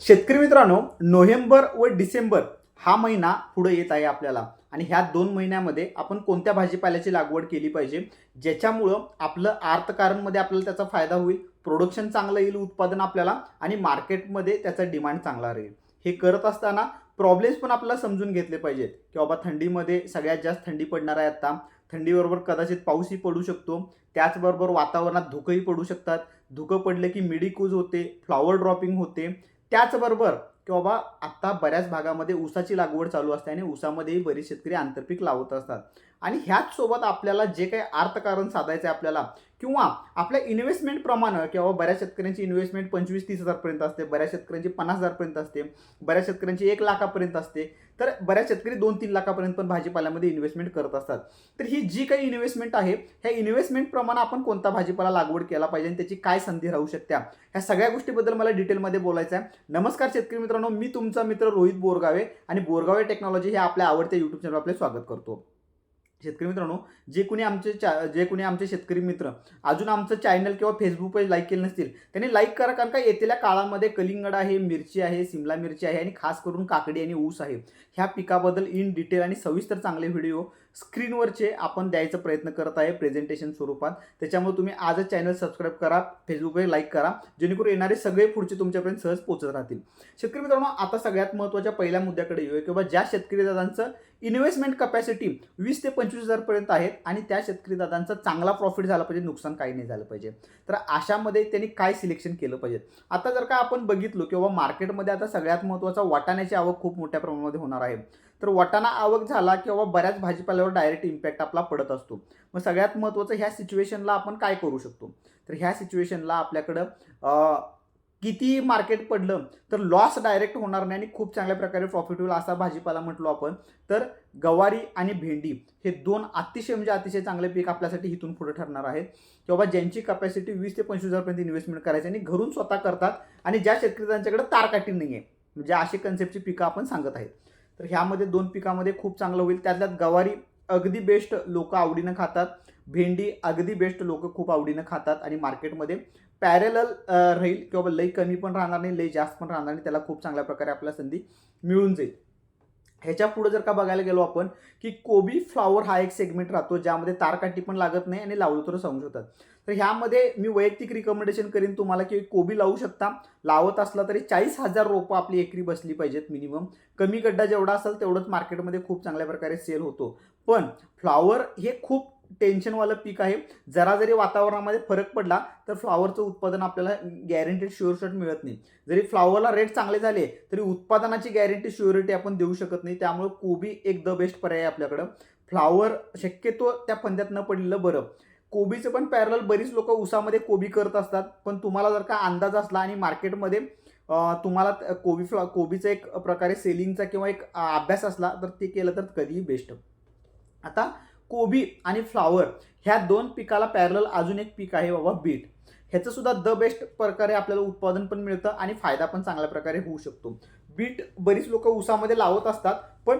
शेतकरी मित्रांनो नोव्हेंबर व डिसेंबर हा महिना पुढे येत आहे आपल्याला. आणि ह्या दोन महिन्यामध्ये आपण कोणत्या भाजीपाल्याची लागवड केली पाहिजे ज्याच्यामुळं आपलं अर्थकारणमध्ये आपल्याला त्याचा फायदा होईल प्रोडक्शन चांगलं येईल उत्पादन आपल्याला आणि मार्केटमध्ये त्याचा डिमांड चांगला राहील. हे करत असताना प्रॉब्लेम्स पण आपल्याला समजून घेतले पाहिजेत की बाबा थंडीमध्ये सगळ्यात जास्त थंडी पडणार आहे आत्ता. थंडीबरोबर कदाचित पाऊसही पडू शकतो. त्याचबरोबर वातावरणात धुकंही पडू शकतात. धुकं पडले की मिडीकूज होते फ्लॉवर ड्रॉपिंग होते. त्याचबरोबर की बाबा आत्ता बऱ्याच भागामध्ये ऊसाची लागवड चालू असते आणि ऊसामध्येही बरेच शेतकरी आंतरपीक लावत असतात. आणि ह्याचसोबत आपल्याला जे काही अर्थकारण साधायचं आहे आपल्याला किंवा आपल्या इन्व्हेस्टमेंटप्रमाणे किंवा बऱ्याच शेतकऱ्यांची इन्व्हेस्टमेंट पंचवीस तीस हजारपर्यंत असते बऱ्याच शेतकऱ्यांची पन्नास हजारपर्यंत असते बऱ्याच शेतकऱ्यांची एक लाखापर्यंत असते तर बऱ्याच शेतकरी दोन तीन लाखापर्यंत पण भाजीपाल्यामध्ये इन्व्हेस्टमेंट करत असतात. तर ही जी काही इन्व्हेस्टमेंट आहे ह्या इन्व्हेस्टमेंटप्रमाणे आपण कोणता भाजीपाला लागवड केला पाहिजे आणि त्याची काय संधी राहू शकत्या? ह्या सगळ्या गोष्टीबद्दल मला डिटेलमध्ये बोलायचं आहे नमस्कार शेतकरी मित्रांनो मी तुमचा मित्र रोहित बोरगावे आणि बोरगावे टेक्नॉलॉजी हे आपल्या आवडत्या युट्यूब चॅनल आपले स्वागत करतो. शेतकरी मित्रांनो जे कोणी आमचे चा जे कोणी आमचे शेतकरी मित्र अजून आमचं चॅनल किंवा फेसबुक पेज लाईक केलं नसतील त्यांनी लाईक करा कारण का येतेल्या काळामध्ये कलिंगड आहे मिरची आहे सिमला मिरची आहे आणि खास करून काकडी आणि ऊस आहे. ह्या पिकाबद्दल इन डिटेल आणि सविस्तर चांगले व्हिडिओ स्क्रीनवरचे आपण द्यायचा प्रयत्न करत आहे प्रेझेंटेशन स्वरूपात. त्याच्यामुळे तुम्ही आजच चॅनल सबस्क्राईब करा फेसबुकवर लाईक करा जेणेकरून येणारे सगळे पुढचे तुमच्यापर्यंत सहज पोहोचत राहतील. शेतकरी मित्रांनो आता सगळ्यात महत्त्वाच्या पहिल्या मुद्द्याकडे येऊया किंवा ज्या शेतकरी दादांचं इन्व्हेस्टमेंट कपॅसिटी वीस ते पंचवीस हजारपर्यंत आहेत आणि त्या शेतकरी दादांचा चांगला प्रॉफिट झाला पाहिजे नुकसान काही नाही झालं पाहिजे. तर अशामध्ये त्यांनी काय सिलेक्शन केलं पाहिजे? आता जर का आपण बघितलो किंवा मार्केटमध्ये आता सगळ्यात महत्त्वाचा वाटाण्याची आवक खूप मोठ्या प्रमाणामध्ये होणार आहे. तर वाटाणा आवक झाला किंवा बऱ्याच भाजीपाल्यावर डायरेक्ट इम्पॅक्ट आपला पडत असतो. मग सगळ्यात महत्त्वाचं ह्या सिच्युएशनला आपण काय करू शकतो? तर ह्या सिच्युएशनला आपल्याकडं किती मार्केट पडलं तर लॉस डायरेक्ट होणार नाही आणि खूप चांगल्या प्रकारे प्रॉफिट होईल असा भाजीपाला म्हटलो आपण. तर गवारी आणि भेंडी हे दोन अतिशय म्हणजे अतिशय चांगले पीक आपल्यासाठी इथून पुढे ठरणार आहेत. किंवा ज्यांची कपॅसिटी वीस ते पंचवीस हजारपर्यंत इन्व्हेस्टमेंट करायची आणि घरून स्वतः करतात आणि ज्या शेतकऱ्यांच्याकडे तारकाटी तारकाठी नाही आहे म्हणजे अशी कन्सेप्टची पिकं आपण सांगत आहेत. तर ह्यामध्ये दोन पिकामध्ये खूप चांगलं होईल. त्यातल्यात गवारी अगदी बेस्ट लोक आवडीनं खातात. भेंडी अगदी बेस्ट लोक खूप आवडीनं खातात आणि मार्केटमध्ये पॅरेलल राहील किंवा लई कमी पण राहणार नाही लई जास्त पण राहणार नाही. त्याला खूप चांगल्या प्रकारे आपल्याला संधी मिळून जाईल. ह्याच्या पुढे जर का बघायला गेलो आपण की कोबी फ्लॉवर हा एक सेगमेंट राहतो ज्यामध्ये तारकाठी पण लागत नाही आणि लावलं तर सांगू शकतात तर ह्यामध्ये मी वैयक्तिक रिकमेंडेशन करीन तुम्हाला की कोबी लावू शकता. लावत असला तरी चाळीस हजार रोपं आपली एकरी बसली पाहिजेत मिनिमम कमी गड्डा जेवढा असेल तेवढंच मार्केटमध्ये खूप चांगल्या प्रकारे सेल होतो. पण फ्लॉवर हे खूप टेन्शनवालं पीक आहे. जरा जरी वातावरणामध्ये फरक पडला तर फ्लॉवरचं उत्पादन आपल्याला गॅरंटेड शुअर शॉट मिळत नाही. जरी फ्लॉवरला रेट चांगले झाले तरी उत्पादनाची गॅरंटी शुअरिटी आपण देऊ शकत नाही. त्यामुळे कोबी एक द बेस्ट पर्याय आहे आपल्याकडं. फ्लॉवर शक्यतो त्या फंद्यात न पडलेलं बरं. कोबीचं पण पॅरल बरीच लोक उसामध्ये कोबी करत असतात. पण तुम्हाला जर का अंदाज असला आणि मार्केटमध्ये तुम्हाला कोबी फ्लॉ कोबीचा एक प्रकारे सेलिंगचा किंवा एक अभ्यास असला तर ते केलं तर कधीही बेस्ट आता कोबी आणि फ्लॉवर ह्या दोन पिकाला पॅरल अजून एक पीक आहे बाबा बीट. ह्याचं सुद्धा द बेस्ट प्रकारे आपल्याला उत्पादन पण मिळतं आणि फायदा पण चांगल्या प्रकारे होऊ शकतो. बीट बरीच लोक उसामध्ये लावत असतात पण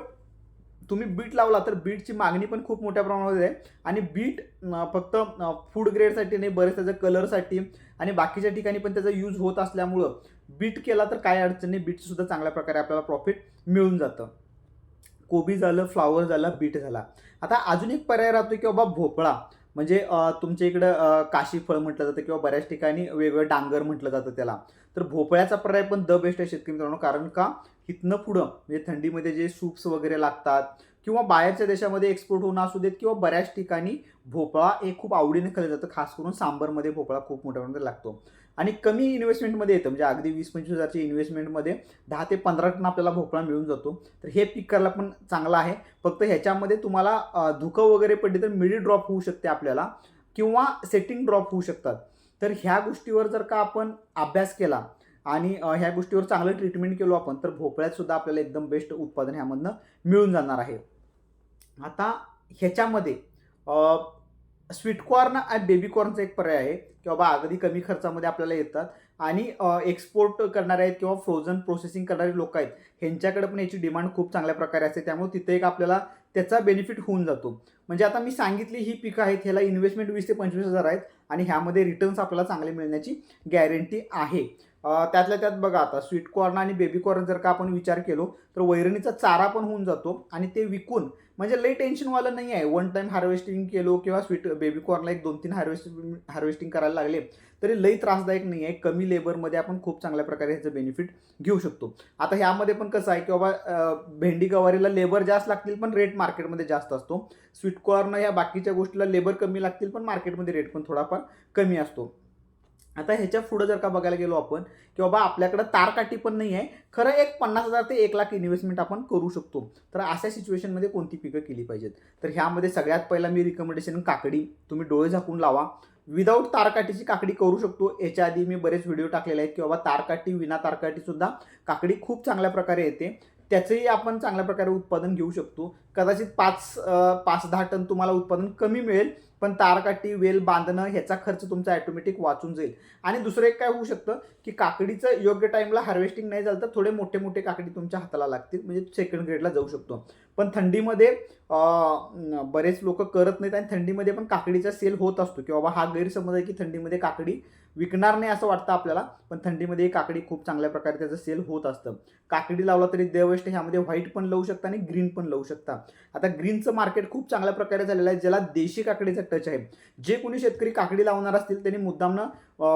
तुम्ही बीट लावला तर बीटची मागणी पण खूप मोठ्या प्रमाणामध्ये आहे. आणि बीट फक्त फूड ग्रेडसाठी नाही बरेच त्याच्या कलरसाठी आणि बाकीच्या ठिकाणी पण त्याचा यूज होत असल्यामुळं बीट केला तर काय अडचण नाही बीटसुद्धा चांगल्या प्रकारे आपल्याला प्रॉफिट मिळून जातं. कोबी झालं फ्लावर झाला बीट झाला. आता अजून एक पर्याय राहतो की बाबा भोपळा. म्हणजे तुमच्या इकडं काशीफळ म्हटलं जातं किंवा बऱ्याच ठिकाणी वेगवेगळं डांगर म्हटलं जातं त्याला. तर भोपळ्याचा पर्याय पण द बेस्ट आहे शेतकरी मित्रांनो कारण का इथनं पुढं म्हणजे थंडीमध्ये जे सूप्स वगैरे लागतात किंवा बाहेरच्या देशामध्ये एक्सपोर्ट होणं असू देत किंवा बऱ्याच ठिकाणी भोपळा हे खूप आवडीने खाल्लं जातं खास करून सांबरमध्ये भोपळा खूप मोठ्या प्रमाणात लागतो. आणि कमी इन्व्हेस्टमेंटमध्ये येतं. म्हणजे अगदी वीस पंचवीस हजारच्या इन्व्हेस्टमेंटमध्ये दहा ते पंधरा टन आपल्याला भोपळा मिळून जातो. तर हे पीक करायला पण चांगलं आहे. फक्त ह्याच्यामध्ये तुम्हाला धुकं वगैरे पडली तर मिडी ड्रॉप होऊ शकते आपल्याला किंवा सेटिंग ड्रॉप होऊ शकतात. तर ह्या गोष्टीवर जर का आपण अभ्यास केला आणि ह्या गोष्टीवर चांगलं ट्रीटमेंट केलो आपण तर भोपळ्यातसुद्धा आपल्याला एकदम बेस्ट उत्पादन ह्यामधनं मिळून जाणार आहे. आता ह्याच्यामध्ये स्वीटकॉर्न आणि बेबी कॉर्नचा एक पर्याय आहे की बाबा अगदी कमी खर्चामध्ये आपल्याला येतात. आणि एक्सपोर्ट करणारे आहेत किंवा फ्रोझन प्रोसेसिंग करणारे लोक आहेत ह्यांच्याकडे पण याची डिमांड खूप चांगल्या प्रकारे असते. त्यामुळे तिथे एक आपल्याला त्याचा बेनिफिट होऊन जातो. म्हणजे आता मी सांगितली ही पिकं आहेत ह्याला इन्व्हेस्टमेंट वीस ते पंचवीस हजार आहेत आणि ह्यामध्ये रिटर्न्स आपल्याला चांगले मिळण्याची गॅरंटी आहे. त्यातल्या त्यात बघा आता स्वीट कॉर्न आणि बेबी कॉर्न जर का आपण विचार केलो तर वैरणीचा चारा पण होऊन जातो आणि ते विकून म्हणजे लई टेन्शनवालं नाही आहे वन टाईम हार्वेस्टिंग केलो किंवा स्वीट बेबी कॉर्नला एक दोन तीन हार्वेस्टिंग हार्वेस्टिंग करायला लागले तरी लई त्रासदायक नाही आहे कमी लेबरमध्ये आपण खूप चांगल्या प्रकारे ह्याचं बेनिफिट घेऊ शकतो. आता ह्यामध्ये पण कसं आहे की बाबा भेंडी गवारीला लेबर जास्त लागतील पण रेट मार्केटमध्ये जास्त असतो. स्वीट कॉर्न ह्या बाकीच्या गोष्टीला लेबर कमी लागतील पण मार्केटमध्ये रेट पण थोडाफार कमी असतो. आता ह्याच्या पुढं जर का बघायला गेलो आपण की बाबा आपल्याकडं तारकाठी पण नाही आहे खरं एक पन्नास हजार ते एक लाख इन्व्हेस्टमेंट आपण करू शकतो. तर अशा सिच्युएशनमध्ये कोणती पिकं केली पाहिजेत? तर ह्यामध्ये सगळ्यात पहिला मी रिकमेंडेशन काकडी. तुम्ही डोळे झाकून लावा. विदाऊट तारकाठीची काकडी करू शकतो. याच्या आधी मी बरेच व्हिडिओ टाकलेले आहेत की बाबा तारकाठी विना तारकाठीसुद्धा काकडी खूप चांगल्या प्रकारे येते. त्याचंही आपण चांगल्या प्रकारे उत्पादन घेऊ शकतो. कदाचित पाच पाच दहा टन तुम्हाला उत्पादन कमी मिळेल पण तारकाठी वेल बांधणं ह्याचा खर्च तुमचा ॲटोमॅटिक वाचून जाईल. आणि दुसरं एक काय होऊ शकतं की काकडीचं योग्य टाईमला हार्वेस्टिंग नाही झालं तर थोडे मोठे मोठे काकडी तुमच्या हाताला लागतील म्हणजे सेकंड ग्रेडला जाऊ शकतो. पण थंडीमध्ये बरेच लोक करत नाहीत आणि थंडीमध्ये पण काकडीचा सेल होत असतो की बाबा हा गैरसमज आहे की थंडीमध्ये काकडी विकणार नाही असं वाटतं आपल्याला पण थंडीमध्ये काकडी खूप चांगल्या प्रकारे त्याचं सेल होत असतं. काकडी लावला तरी देवष्ट ह्यामध्ये व्हाईट पण लावू शकता आणि ग्रीन पण लावू शकता. आता ग्रीनचं मार्केट खूप चांगल्या प्रकारे झालेलं आहे ज्याला देशी काकडीचा टच आहे. जे कोणी शेतकरी काकडी लावणार असतील त्यांनी मुद्दामनं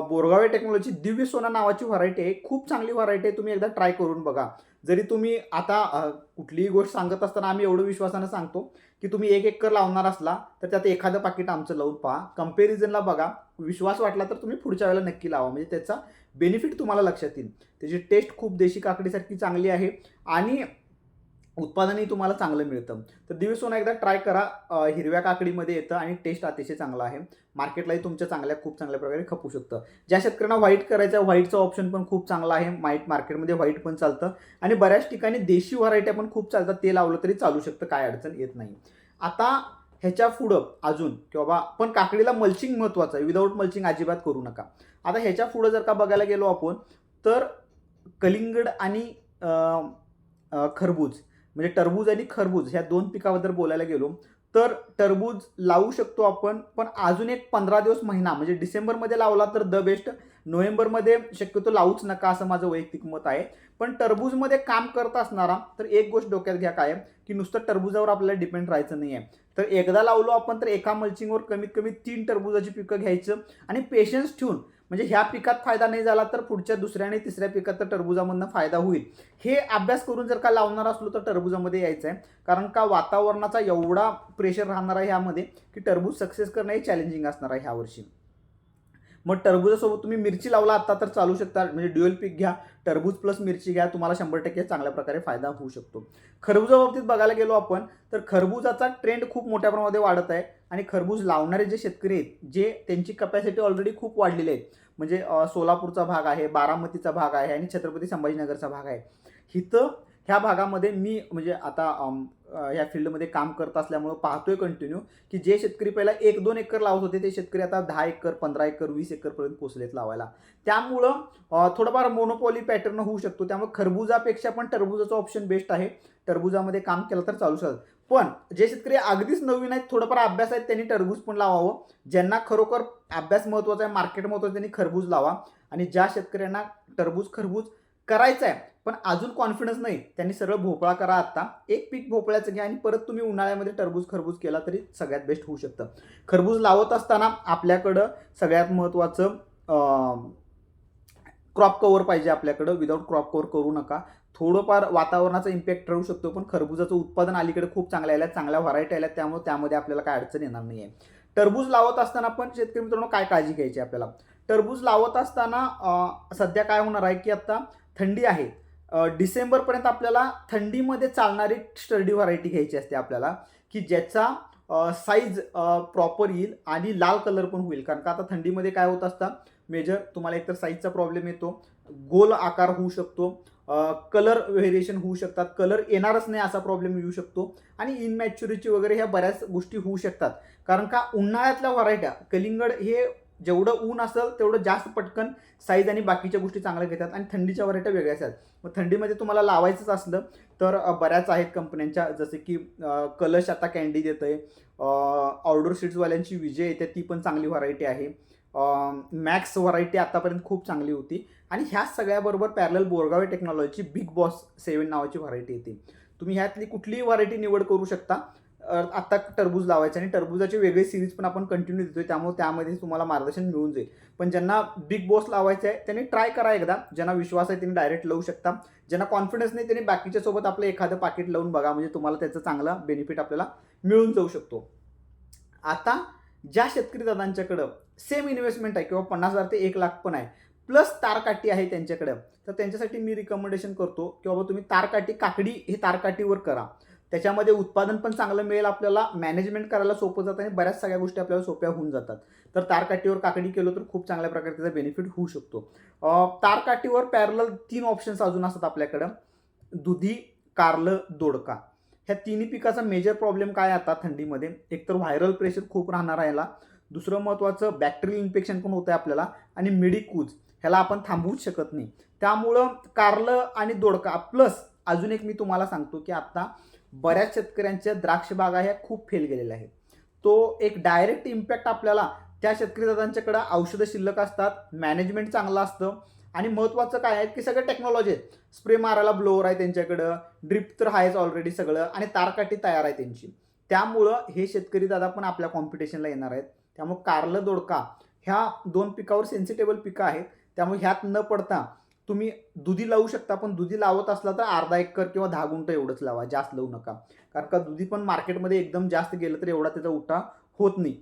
बोरगावे टेक्नॉलॉजी दिव्य सोना नावाची व्हरायटी आहे. खूप चांगली व्हरायटी आहे तुम्ही एकदा ट्राय करून बघा. जरी तुम्ही आता कुठलीही गोष्ट सांगत असताना आम्ही एवढं विश्वासानं सांगतो की तुम्ही एक एकर लावणार असला तर त्यात एखादं पाकिट आमचं लावून पहा. कम्पॅरिझनला बघा. विश्वास वाटला तर तुम्ही पुढच्या वेळेला नक्की लावा. म्हणजे त्याचा बेनिफिट तुम्हाला लक्षात येईल. त्याची टेस्ट खूप देशी काकडीसारखी चांगली आहे. आणि उत्पादनही तुम्हाला चांगलं मिळतं. तर दिवसोना एकदा ट्राय करा. हिरव्या काकडीमध्ये येतं आणि टेस्ट अतिशय चांगला आहे. मार्केटलाही तुमच्या चांगल्या खूप चांगल्या प्रकारे खपू शकतं. ज्या शेतकऱ्यांना व्हाईट करायचं व्हाईटचा ऑप्शन पण खूप चांगला आहे. माईट मार्केटमध्ये व्हाईट पण चालतं. आणि बऱ्याच ठिकाणी देशी व्हरायट्या पण खूप चालतात. ते लावलं तरी चालू शकतं. काय अडचण येत नाही. आता ह्याच्या पुढं अजून की बाबा पण काकडीला मल्चिंग महत्त्वाचं आहे. विदाऊट मल्चिंग अजिबात करू नका. आता ह्याच्या पुढं जर का बघायला गेलो आपण तर कलिंगड आणि खरबूज म्हणजे टरबूज आणि खरबूज ह्या दोन पिकाबद्दल बोलायला गेलो तर टरबूज लावू शकतो आपण पण अजून एक पंधरा दिवस महिना म्हणजे डिसेंबरमध्ये लावला तर द बेस्ट नोव्हेंबरमध्ये शक्यतो लावूच नका असं माझं वैयक्तिक मत आहे. पण टरबूजमध्ये काम करत असणारा तर एक गोष्ट डोक्यात घ्या काय की नुसतं टरबुजावर आपल्याला डिपेंड राहायचं नाही आहे तर एकदा लावलो आपण तर एका मल्चिंगवर कमीत कमी तीन टरबुजाची पिकं घ्यायचं आणि पेशन्स ठेवून म्हणजे ह्या पिकात फायदा नाही झाला तर पुढच्या दुसऱ्या आणि तिसऱ्या पिकात तर टरबुजामधनं फायदा होईल. हे अभ्यास करून जर का लावणार असलो तर टरबुजामध्ये यायचं आहे कारण का वातावरणाचा एवढा प्रेशर राहणार आहे ह्यामध्ये की टरबूज सक्सेस करणं हे चॅलेंजिंग असणार आहे ह्यावर्षी मग टरबुजासोबत तुम्ही मिरची लावला आता तर चालू शकता. म्हणजे ड्युएल पीक घ्या टरबूज प्लस मिरची घ्या तुम्हाला शंभर टक्के चांगल्या प्रकारे फायदा होऊ शकतो. खरबुजा बाबतीत बघायला गेलो आपण तर खरबुजाचा ट्रेंड खूप मोठ्या प्रमाणामध्ये वाढत आहे आणि खरबूज लावणारे जे शेतकरी आहेत जे त्यांची कपॅसिटी ऑलरेडी खूप वाढलेली आहे म्हणजे सोलापूरचा भाग आहे बारामतीचा भाग आहे आणि छत्रपती संभाजीनगरचा भाग आहे. इथं ह्या भागामध्ये मी म्हणजे आता ह्या फील्डमध्ये काम करत असल्यामुळं पाहतोय कंटिन्यू की जे शेतकरी पहिला एक दोन एकर लावत होते ते शेतकरी आता दहा एकर पंधरा एकर वीस एकरपर्यंत पोचलेत लावायला. त्यामुळं थोडंफार मोनोपॉली पॅटर्न होऊ शकतो. त्यामुळे खरबुजापेक्षा पण टरबुजाचं ऑप्शन बेस्ट आहे. टरबुजामध्ये काम केलं तर चालू शकतं. पण जे शेतकरी अगदीच नवीन आहेत थोडंफार अभ्यास आहेत त्यांनी टरबूज पण लावावं. ज्यांना खरोखर अभ्यास महत्त्वाचा आहे मार्केट महत्त्वाचं त्यांनी खरबूज लावा. आणि ज्या शेतकऱ्यांना टरबूज खरबूज करायचं आहे पण अजून कॉन्फिडन्स नाही. त्यांनी सरळ भोपळा करा आता एक पीक भोपळ्याचं घ्या आणि परत तुम्ही उन्हाळ्यामध्ये टरबूज खरबूज केला तरी सगळ्यात बेस्ट होऊ शकतं. खरबूज लावत असताना आपल्याकडं सगळ्यात महत्त्वाचं क्रॉप कवर पाहिजे आपल्याकडं. विदाऊट क्रॉप कवर करू नका. थोडंफार वातावरणाचा इम्पॅक्ट राहू शकतो पण खरबुजाचं उत्पादन अलीकडे खूप चांगलं आलं चांगल्या व्हरायटी आल्या त्यामुळे त्यामध्ये आपल्याला काय अडचण येणार नाही आहे टरबूज लावत असताना पण शेतकरी मित्रांनो काय काळजी घ्यायची आपल्याला? टरबूज लावत असताना सध्या काय होणार आहे की आता थंडी आहे. डिसेंबरपर्यंत आपल्याला थंडीमध्ये चालणारी स्टर्डी व्हरायटी घ्यायची असते आपल्याला की ज्याचा साईज प्रॉपर येईल आणि लाल कलर पण होईल. कारण का आता थंडीमध्ये काय होत असतं मेजर तुम्हाला एकतर साईजचा प्रॉब्लेम येतो गोल आकार होऊ शकतो कलर व्हेरिएशन होऊ शकतात कलर येणारच नाही असा प्रॉब्लेम येऊ शकतो आणि इनमॅच्युरिटी वगैरे ह्या बऱ्याच गोष्टी होऊ शकतात. कारण का उन्हाळ्यातल्या व्हरायट्या कलिंगड हे जेवढं ऊन असेल तेवढं जास्त पटकन साईज आणि बाकीच्या गोष्टी चांगल्या घेतात आणि थंडीच्या व्हरायट्या वेगळ्या असतात. मग थंडीमध्ये तुम्हाला लावायचंच असलं तर बऱ्याच आहेत कंपन्यांच्या जसे की कलश आता कॅन्डी देत आहे आउटडोर सीट्सवाल्यांची विजय येते ती पण चांगली व्हरायटी आहे. मॅक्स व्हरायटी आतापर्यंत खूप चांगली होती. आणि ह्या सगळ्याबरोबर पॅरल Borgave technology big boss seven नावाची व्हरायटी येते. तुम्ही ह्यातली कुठलीही व्हरायटी निवड करू शकता. आत्ता टरबूज लावायचं आणि टरबूजाची वेगळी सिरीज पण आपण कंटिन्यू देतोय त्यामुळे त्यामध्ये तुम्हाला मार्गदर्शन मिळून जाईल. पण ज्यांना बिग बॉस लावायचं आहे त्यांनी ट्राय करा एकदा. ज्यांना विश्वास आहे त्यांनी डायरेक्ट लावू शकता. ज्यांना कॉन्फिडन्स नाही त्यांनी बाकीच्या सोबत आपलं एखादं पाकिट लावून बघा म्हणजे तुम्हाला त्याचं चांगला बेनिफिट आपल्याला मिळून जाऊ शकतो. आता ज्या शेतकरी दादांच्याकडं सेम इन्व्हेस्टमेंट आहे किंवा पन्नास हजार ते एक लाख पण आहे प्लस तारकाठी आहे त्यांच्याकडं तर त्यांच्यासाठी मी रिकमेंडेशन करतो की बाबा तुम्ही तारकाठी काकडी हे तारकाठीवर करा. त्याच्यामध्ये उत्पादन पण चांगलं मिळेल आपल्याला मॅनेजमेंट करायला सोपं जातं आणि बऱ्याच सगळ्या गोष्टी आपल्याला सोप्या होऊन जातात. तर तारकाठीवर काकडी केलं तर खूप चांगल्या प्रकारे त्याचा बेनिफिट होऊ शकतो. तारकाठीवर पॅरल तीन ऑप्शन्स अजून असतात आपल्याकडं. दुधी कारलं दोडका. ह्या तिन्ही पिकाचा मेजर प्रॉब्लेम काय आता थंडीमध्ये? एकतर व्हायरल प्रेशर खूप राहणार आहे याला. दुसरं महत्त्वाचं बॅक्टेरियल इन्फेक्शन पण होतं आहे आपल्याला आणि मिडिकूज ह्याला आपण थांबवूच शकत नाही. त्यामुळं कारलं आणि दोडका प्लस अजून एक मी तुम्हाला सांगतो की आत्ता बऱ्याच शेतकऱ्यांच्या द्राक्ष बागा ह्या खूप फेल गेलेल्या आहेत. तो एक डायरेक्ट इम्पॅक्ट आपल्याला त्या शेतकरी दादांच्याकडं औषधं शिल्लक असतात मॅनेजमेंट चांगलं असतं आणि महत्त्वाचं काय आहे की सगळं टेक्नॉलॉजी आहे स्प्रे मारायला ब्लोअर आहे त्यांच्याकडं ड्रिप तर आहेच ऑलरेडी सगळं आणि तारकाठी तयार आहे त्यांची. त्यामुळं हे शेतकरी दादा पण आपल्या कॉम्पिटिशनला येणार आहेत. त्यामुळे कारलं दोडका ह्या दोन पिकावर सेन्सिटेबल पिकं आहेत. त्यामुळे ह्यात न पडता तुम्ही दुधी लावू शकता पण दुधी लावत असला तर अर्धा एकर किंवा दहा गुंठ एवढंच लावा जास्त लावू नका. कारण का दुधी पण मार्केटमध्ये एकदम जास्त गेलं तर एवढा त्याचा उठा होत नाही.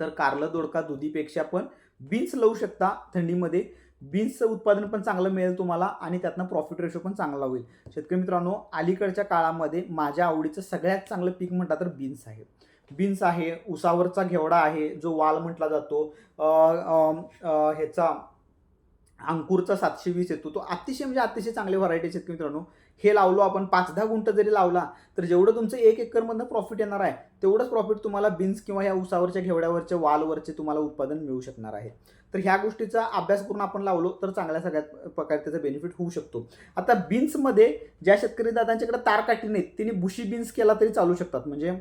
तर कारलं दोडका दुधीपेक्षा पण बीन्स लावू शकता थंडीमध्ये. बीन्सचं उत्पादन पण चांगलं मिळेल तुम्हाला आणि त्यातनं प्रॉफिट रेशो पण चांगला होईल. शेतकरी मित्रांनो अलीकडच्या काळामध्ये माझ्या आवडीचं सगळ्यात चांगलं पीक म्हटलं तर बीन्स आहे. बीन्स आहे उसावरचा घेवडा आहे जो वाल म्हटला जातो ह्याचा अंकुरचा सातशे वीस येतो. तो अतिशय म्हणजे अतिशय चांगले व्हरायटी शेतकरी मित्रांनो. हे लावलो आपण पाच दहा गुंठ जरी लावला तर जेवढं तुमचं एक एकरमधनं प्रॉफिट येणार आहे तेवढंच प्रॉफिट तुम्हाला बीन्स किंवा या उसावरच्या घेवड्यावरच्या वालवरचे तुम्हाला उत्पादन मिळू शकणार आहे. तर ह्या गोष्टीचा अभ्यास करून आपण लावलो तर चांगल्या सगळ्यात प्रकारे त्याचा बेनिफिट होऊ शकतो. आता बीन्समध्ये ज्या शेतकरी दादांच्याकडे तारकाठी नाहीत त्यांनी बुशी बीन्स केला तरी चालू शकतात. म्हणजे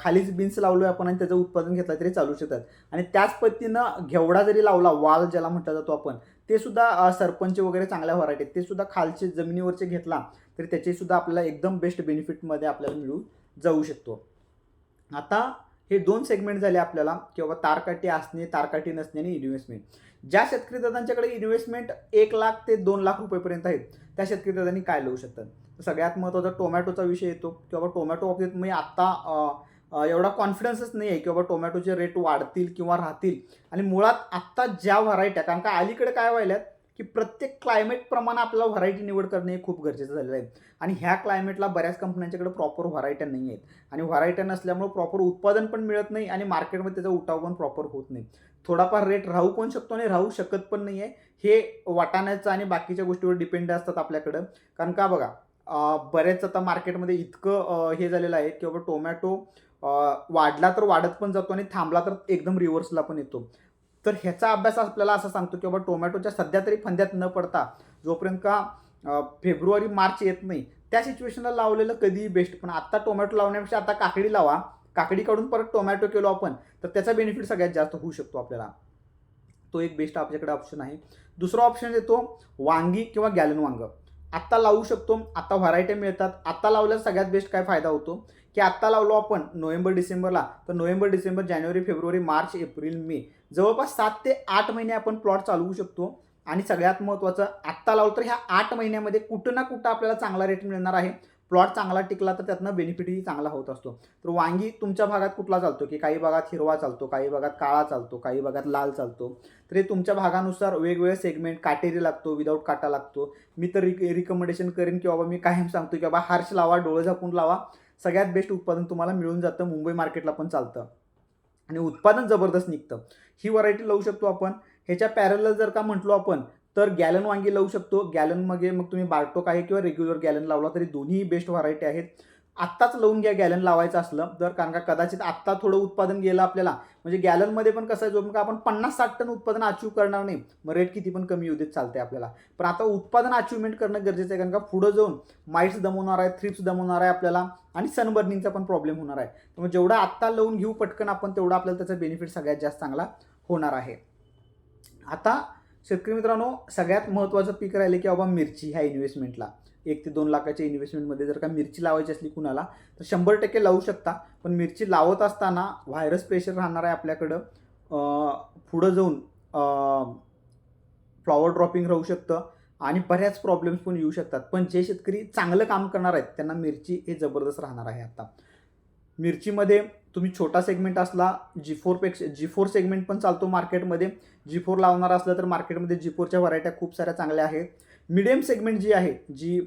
खालीच बीन्स लावलो आपण आणि त्याचं उत्पादन घेतलं तरी चालू शकतात. आणि त्याच पद्धतीनं घेवडा जरी लावला वाल ज्याला म्हटला जातो आपण ते सुद्धा सरपंच वगैरे चांगल्या व्हरायटी ते सुद्धा खालचे जमिनीवरचे घेतला तरी त्याचे सुद्धा आपल्याला एकदम बेस्ट बेनिफिटमध्ये आपल्याला मिळून जाऊ शकतो. आता हे दोन सेगमेंट झाले आपल्याला किंवा तारकाठी असणे तारकाठी नसणे आणि इन्व्हेस्टमेंट ज्या शेतकरी दादांच्याकडे इन्व्हेस्टमेंट एक लाख ते दोन लाख रुपयेपर्यंत आहेत त्या शेतकरी दादांनी काय लावू शकतात? सगळ्यात महत्त्वाचा टोमॅटोचा विषय येतो किंवा टोमॅटो बाबतीत मी आत्ता एवढा कॉन्फिडन्सच नाही आहे की बाबा टोमॅटोचे रेट वाढतील किंवा राहतील. आणि मुळात आत्ता ज्या व्हरायट्या कारण का अलीकडे काय व्हायल्यात की प्रत्येक क्लायमेटप्रमाणे आपल्याला व्हरायटी निवड करणे हे खूप गरजेचं झालेलं आहे. आणि ह्या क्लायमेटला बऱ्याच कंपन्यांच्याकडे प्रॉपर व्हरायट्या नाही आहेत आणि व्हरायट्या नसल्यामुळे प्रॉपर उत्पादन पण मिळत नाही आणि मार्केटमध्ये त्याचा उठाव पण प्रॉपर होत नाही. थोडाफार रेट राहू पण शकतो आणि राहू शकत पण नाही आहे हे वाटाण्याचं आणि बाकीच्या गोष्टीवर डिपेंड असतात आपल्याकडं. कारण का बघा बरेच आता मार्केटमध्ये इतकं हे झालेलं आहे की बाबा टोमॅटो वाढला तर वाढत पण जातो आणि थांबला तर एकदम रिव्हर्सला पण येतो. तर ह्याचा अभ्यास आपल्याला असं सांगतो की बाबा टोमॅटोच्या सध्या तरी फंद्यात न पडता जोपर्यंत का फेब्रुवारी मार्च येत नाही त्या सिच्युएशनला लावलेलं कधीही बेस्ट पण आत्ता टोमॅटो लावण्यापेक्षा आता काकडी लावा. काकडी काढून परत टोमॅटो केलो आपण तर त्याचा बेनिफिट सगळ्यात जास्त होऊ शकतो आपल्याला. तो एक बेस्ट आपल्याकडे ऑप्शन आहे. दुसरा ऑप्शन येतो वांगी किंवा गॅलन वांग. आत्ता लावू शकतो आत्ता व्हरायटी मिळतात. आत्ता लावल्यास सगळ्यात बेस्ट काय फायदा होतो? की आत्ता लावलो आपण नोव्हेंबर डिसेंबरला. तर नोव्हेंबर डिसेंबर जानेवारी फेब्रुवारी मार्च एप्रिल मे. जवळपास सात ते आठ महिने आपण प्लॉट चालवू शकतो. आणि सगळ्यात महत्त्वाचं आत्ता लावलं तर ह्या आठ महिन्यामध्ये कुठं ना कुठं आपल्याला चांगला रेट मिळणार आहे. प्लॉट चांगला टिकला तर त्यातनं बेनिफिटही चांगला होत असतो. तर वांगी तुमच्या भागात कुठला चालतो? की काही भागात हिरवा चालतो काही भागात काळा चालतो काही भागात लाल चालतो. तर हे तुमच्या भागानुसार वेगवेगळे सेगमेंट काटेरी लागतो विदाऊट काटा लागतो. मी तर रिक रिकमेंडेशन करेन की बाबा मी कायम सांगतो की बाबा हार्श लावा डोळे झाकून लावा. सगळ्यात बेस्ट उत्पादन तुम्हाला मिळून जातं मुंबई मार्केटला पण चालतं. आणि उत्पादन जबरदस्त निघतं. ही व्हरायटी लावू शकतो आपण. ह्याच्या पॅरल जर का म्हटलो आपण तर गॅलन वांगी लावू शकतो. गॅलनमध्ये मग तुम्ही बार्टोक आहे किंवा रेग्युलर गॅलन लावला तरी दोन्ही बेस्ट व्हरायटी आहेत. आत्ताच लावून घ्या गॅलन लावायचं असलं तर कारण का कदाचित आत्ता थोडं उत्पादन गेलं आपल्याला. म्हणजे गॅलनमध्ये पण कसं आहे जो का आपण पन्नास साठ टन उत्पादन अचीव करणार नाही मग रेट किती पण कमी येऊ देत चालते आपल्याला. पण आता उत्पादन अचिव्हमेंट करणं गरजेचं आहे कारण का पुढं जाऊन माईट्स दमवणार आहे थ्रिप्स दमवणार आहे आपल्याला आणि सनबर्निंगचा पण प्रॉब्लेम होणार आहे. त्यामुळे जेवढा आत्ता लावून घेऊ पटकन आपण तेवढा आपल्याला त्याचा बेनिफिट सगळ्यात जास्त चांगला होणार आहे. आता शेतकरी मित्रांनो सगळ्यात महत्त्वाचं पीक राहिलं की बाबा मिरची ह्या इन्व्हेस्टमेंटला एक ते दोन लाखाच्या इन्व्हेस्टमेंटमध्ये जर का मिरची लावायची असली कुणाला तर शंभर टक्के लावू शकता. पण मिरची लावत असताना व्हायरस प्रेशर राहणार आहे आपल्याकडं. पुढं जाऊन फ्लॉवर ड्रॉपिंग राहू शकतं आणि बऱ्याच प्रॉब्लेम्स पण येऊ शकतात. पण जे शेतकरी चांगलं काम करणार आहेत त्यांना मिरची हे जबरदस्त राहणार आहे आता. मिरचीमध्ये तुम्ही छोटा सेगमेंट असला जी फोरपेक्षा जी फोर सेगमेंट पण चालतो मार्केटमध्ये जी फोर लावणार असलं तर मार्केटमध्ये जी फोरच्या व्हरायट्या खूप साऱ्या चांगल्या आहेत. मिडियम सेगमेंट जी आहे जी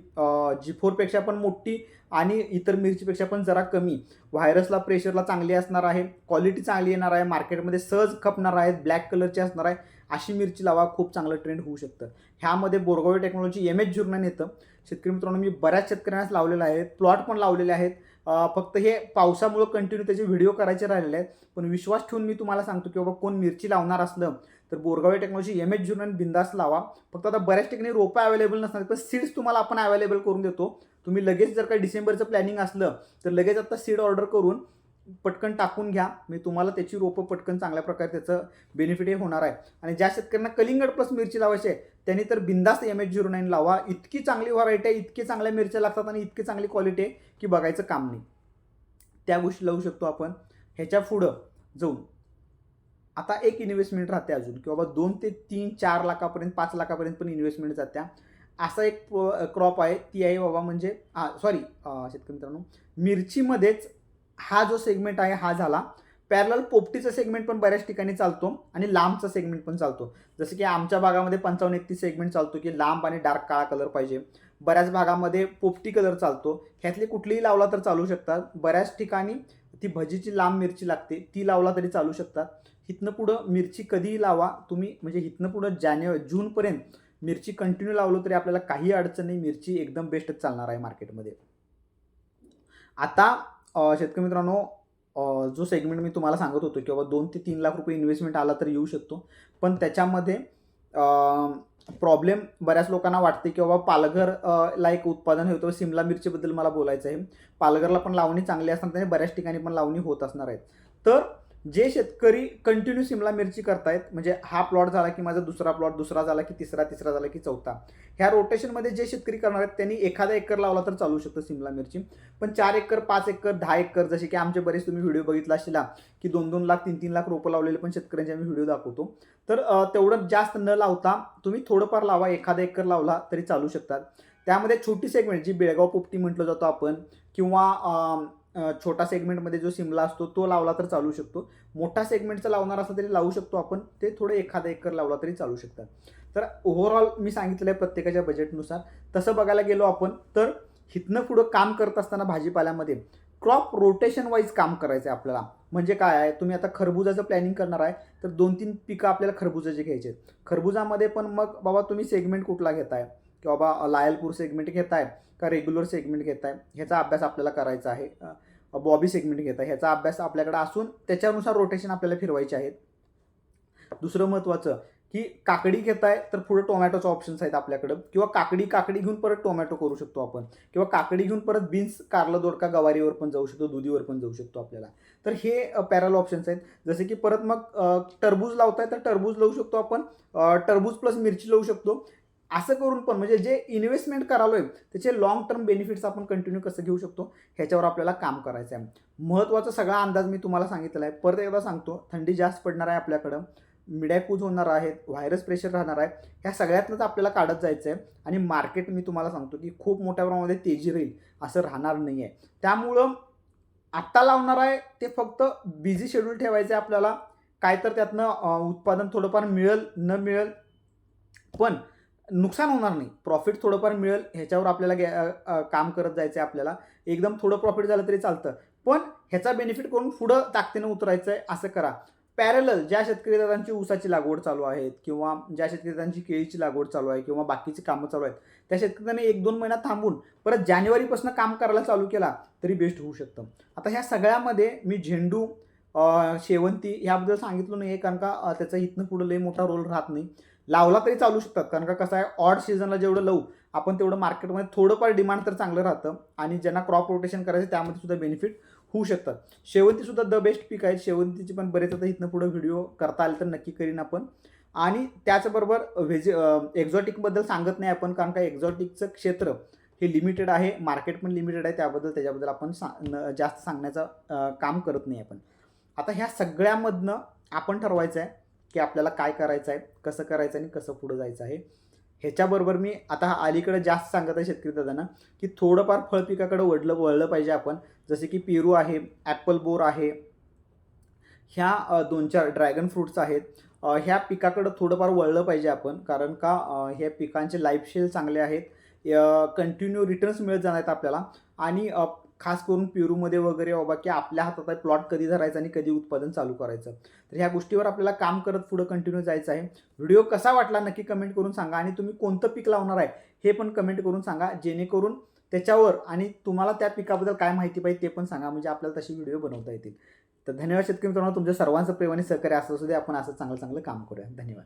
जी फोरपेक्षा पण मोठी आणि इतर मिरचीपेक्षा पण जरा कमी व्हायरसला प्रेशरला चांगली असणार आहे क्वालिटी चांगली येणार आहे मार्केटमध्ये सहज खपणार आहेत ब्लॅक कलरची असणार आहे अशी मिरची लावा खूप चांगलं ट्रेंड होऊ शकतं. ह्यामध्ये बोरगावी टेक्नॉलॉजी एम एच जुर्नन येतं. शेतकरी मित्रांनो मी बऱ्याच शेतकऱ्यांनाच लावलेलं आहे प्लॉट पण लावलेले आहेत. फक्त हे पावसामुळं कंटिन्यू त्याचे व्हिडिओ करायचे राहिलेले आहेत. पण विश्वास ठेवून मी तुम्हाला सांगतो की बाबा कोण मिरची लावणार असलं तर बोरगावी टेक्नॉलॉजी एम एच जुर्नन बिंदास लावा. फक्त आता बऱ्याच ठिकाणी रोपं अवेलेबल नसणार पण सीड्स तुम्हाला आपण अवेलेबल करून देतो. तुम्ही लगेच जर काही डिसेंबरचं प्लॅनिंग असलं तर लगेच आता सीड ऑर्डर करून पटकन टाकून घ्या. मी तुम्हाला त्याची रोपं पटकन चांगल्या प्रकारे त्याचं बेनिफिटही होणार आहे. आणि ज्या शेतकऱ्यांना कलिंगड प्लस मिरची लावायची आहे त्यांनी तर बिंदास्त एम एच झिरो नाईन लावा. इतकी चांगली व्हरायटी आहे इतकी चांगल्या मिरच्या लागतात आणि इतकी चांगली क्वालिटी आहे की बघायचं काम नाही. त्या गोष्टी लावू शकतो आपण. ह्याच्या पुढं जाऊन आता एक इन्व्हेस्टमेंट राहते अजून की बाबा दोन ते तीन चार लाखापर्यंत पाच लाखापर्यंत पण इन्व्हेस्टमेंट जात्या. असा एक क्रॉप आहे. ती आहे बाबा म्हणजे हां सॉरी शेतकरी मित्रांनो मिरचीमध्येच हा जो सेगमेंट आहे हा झाला. पॅरल पोपटीचा सेगमेंट पण बऱ्याच ठिकाणी चालतो आणि लांबचा सेगमेंट पण चालतो. जसं की आमच्या भागामध्ये पंचावन्न एकतीस सेगमेंट चालतो की लांब आणि डार्क काळा कलर पाहिजे. बऱ्याच भागामध्ये पोपटी कलर चालतो. ह्यातले कुठलीही लावला तर चालू शकतात. बऱ्याच ठिकाणी ती भजीची लांब मिरची लागते ती लावला तरी चालू शकतात. हिथनं पुढं मिरची कधीही लावा. तुम्ही म्हणजे इथनं पुढं जानेवारी जूनपर्यंत मिरची कंटिन्यू लावलो तरी आपल्याला काही अडचण नाही. मिरची एकदम बेस्टच चालणार आहे मार्केटमध्ये आता शेतकरी मित्रांनो जो सेगमेंट मी तुम्हाला सांगत होतो की बाबा दोन ते तीन लाख रुपये इन्व्हेस्टमेंट आला तर येऊ शकतो. पण त्याच्यामध्ये प्रॉब्लेम बऱ्याच लोकांना वाटते की बाबा पालघर ला एक उत्पादन होतं. सिमला मिरचीबद्दल मला बोलायचं आहे. पालघरला पण लावणी चांगली असणार त्याने बऱ्याच ठिकाणी पण लावणी होत असणार आहेत. तर जे शेतकरी कंटिन्यू सिमला मिरची करतायत म्हणजे हा प्लॉट झाला की माझा दुसरा प्लॉट दुसरा झाला की तिसरा तिसरा झाला की चौथा. ह्या रोटेशनमध्ये जे शेतकरी करणार आहेत त्यांनी एखादा एकर लावला तर चालू शकतं सिमला मिरची. पण चार एकर पाच एकर दहा एकर जसे की आमचे बरेच तुम्ही व्हिडिओ बघितला असला की दोन दोन लाख तीन तीन लाख रोपं लावलेले पण शेतकऱ्यांचे आम्ही व्हिडिओ दाखवतो. तर तेवढं जास्त न लावता तुम्ही थोडंफार लावा एखादा एकर लावला तरी चालू शकतात. त्यामध्ये छोटी सेगमेंट म्हणजे जी बेळगाव पोपटी म्हटलं जातो आपण किंवा छोटा सेगमेंटमध्ये जो सिमला असतो तो लावला तर चालू शकतो. मोठा सेगमेंटचा लावणार असला तरी लावू शकतो आपण. ते थोडं एखादा एकर लावला तरी चालू शकतात. तर ओव्हरऑल मी सांगितलेलं आहे प्रत्येकाच्या बजेटनुसार तसं बघायला गेलो आपण तर हिथनं पुढं काम करत असताना भाजीपाल्यामध्ये क्रॉप रोटेशन वाईज काम करायचं आहे आपल्याला. म्हणजे काय आहे? तुम्ही आता खरबुजाचं प्लॅनिंग करणार आहे तर दोन तीन पिकं आपल्याला खरबुजाचे घ्यायचे आहेत खरबुजामध्ये पण मग बाबा तुम्ही सेगमेंट कुठला घेताय? की बाबा लायलपूर सेगमेंट घेत आहे का रेग्युलर सेगमेंट घेत आहे ह्याचा अभ्यास आपल्याला करायचा आहे. बॉबी सेगमेंट घेत आहे ह्याचा अभ्यास आपल्याकडे असून त्याच्यानुसार रोटेशन आपल्याला फिरवायचे आहेत. दुसरं महत्त्वाचं की काकडी घेत आहे तर पुढे टोमॅटोचे ऑप्शन्स आहेत आपल्याकडं. किंवा काकडी काकडी घेऊन परत टोमॅटो करू शकतो आपण. किंवा काकडी घेऊन परत बीन्स कारलं दोडका गवारीवर पण जाऊ शकतो दुधीवर पण जाऊ शकतो आपल्याला. तर हे पॅरल ऑप्शन्स आहेत. जसे की परत मग टरबूज लावताय तर टरबूज लावू शकतो आपण. टरबूज प्लस मिरची लावू शकतो. असं करून पण म्हणजे जे इन्व्हेस्टमेंट करालो आहे त्याचे लॉंग टर्म बेनिफिट्स आपण कंटिन्यू कसं घेऊ शकतो ह्याच्यावर आपल्याला काम करायचं आहे महत्त्वाचा सगळा अंदाज मी तुम्हाला सांगितलेला आहे. परत एकदा सांगतो थंडी जास्त पडणार आहे आपल्याकडं मिडॅकूज होणार आहेत व्हायरस प्रेशर राहणार आहे ह्या सगळ्यातनंच आपल्याला काढत जायचं आहे आणि मार्केट मी तुम्हाला सांगतो की खूप मोठ्या प्रमाणामध्ये तेजी राहील असं राहणार नाही आहे त्यामुळं आत्ता लावणार आहे ते फक्त बिझी शेड्यूल ठेवायचं आहे आपल्याला. काय तर त्यातनं उत्पादन थोडंफार मिळेल न मिळेल. पण नुकसान होणार नाही. प्रॉफिट थोडंफार मिळेल ह्याच्यावर आपल्याला गे- काम करत जायचं आहे आपल्याला. एकदम थोडं प्रॉफिट झालं तरी चालतं. पण ह्याचा बेनिफिट करून पुढं ताकदीनं उतरायचं आहे असं करा. पॅरल ज्या शेतकरी दादांची ऊसाची लागवड चालू आहेत किंवा ज्या शेतकरी दादांची केळीची लागवड चालू आहे किंवा बाकीची कामं चालू आहेत त्या शेतकऱ्यांनी एक दोन महिना थांबून परत जानेवारीपासून काम करायला चालू केला तरी बेस्ट होऊ शकतं. आता ह्या सगळ्यामध्ये मी झेंडू शेवंती ह्याबद्दल सांगितलं नाही आहे कारण का त्याचा इथनं पुढं लई मोठा रोल राहत नाही. लावला तरी चालू शकतात. कारण का कसं आहे ऑड सीझनला जेवढं लावू आपण तेवढं मार्केटमध्ये थोडंफार डिमांड तर चांगलं राहतं आणि ज्यांना क्रॉप रोटेशन करायचं त्यामध्ये सुद्धा बेनिफिट होऊ शकतात. शेवंतीसुद्धा द बेस्ट पीक आहे शेवंतीची पण बरेच आता इथनं पुढं व्हिडिओ करता आले तर नक्की करीन आपण. आणि त्याचबरोबर व्हेज एक्झॉटिकबद्दल सांगत नाही आपण कारण का एक्झॉटिकचं क्षेत्र हे लिमिटेड आहे मार्केट पण लिमिटेड आहे त्याबद्दल त्याच्याबद्दल आपण सा न- जास्त सांगण्याचं काम करत नाही आपण. आता ह्या सगळ्यामधनं आपण ठरवायचं आहे की आपल्याला काय करायचं आहे कसं करायचं आणि कसं पुढं जायचं आहे. ह्याच्याबरोबर मी आता अलीकडे जास्त सांगत आहे शेतकरी दादांना की थोडंफार फळपिकाकडे वळलं वळलं पाहिजे आपण. जसे की पेरू आहे ॲपल बोर आहे. ह्या दोन चार ड्रॅगन फ्रूट्स आहेत. ह्या पिकाकडं थोडंफार वळलं पाहिजे आपण कारण का ह्या पिकांचे लाईफस्टाईल चांगले आहेत. कंटिन्यू रिटर्न्स मिळत जाणार आहेत आपल्याला. आणि खास करून पेरूमध्ये वगैरे बाबा की आपल्या हातात आहे प्लॉट कधी धरायचा आणि कधी उत्पादन चालू करायचं. तर ह्या गोष्टीवर आपल्याला काम करत पुढं कंटिन्यू जायचं आहे. व्हिडिओ कसा वाटला नक्की कमेंट करून सांगा आणि तुम्ही कोणतं पीक लावणार आहे हे पण कमेंट करून सांगा. जेणेकरून त्याच्यावर आणि तुम्हाला त्या पिकाबद्दल काय माहिती पाहिजे ते पण सांगा. म्हणजे आपल्याला तशी व्हिडिओ बनवता येतील. तर धन्यवाद शेतकरी मित्रांनो. तुमच्या सर्वांचं प्रेम आणि सहकार्य असं असू दे आपण असं चांगलं चांगलं काम करूया. धन्यवाद.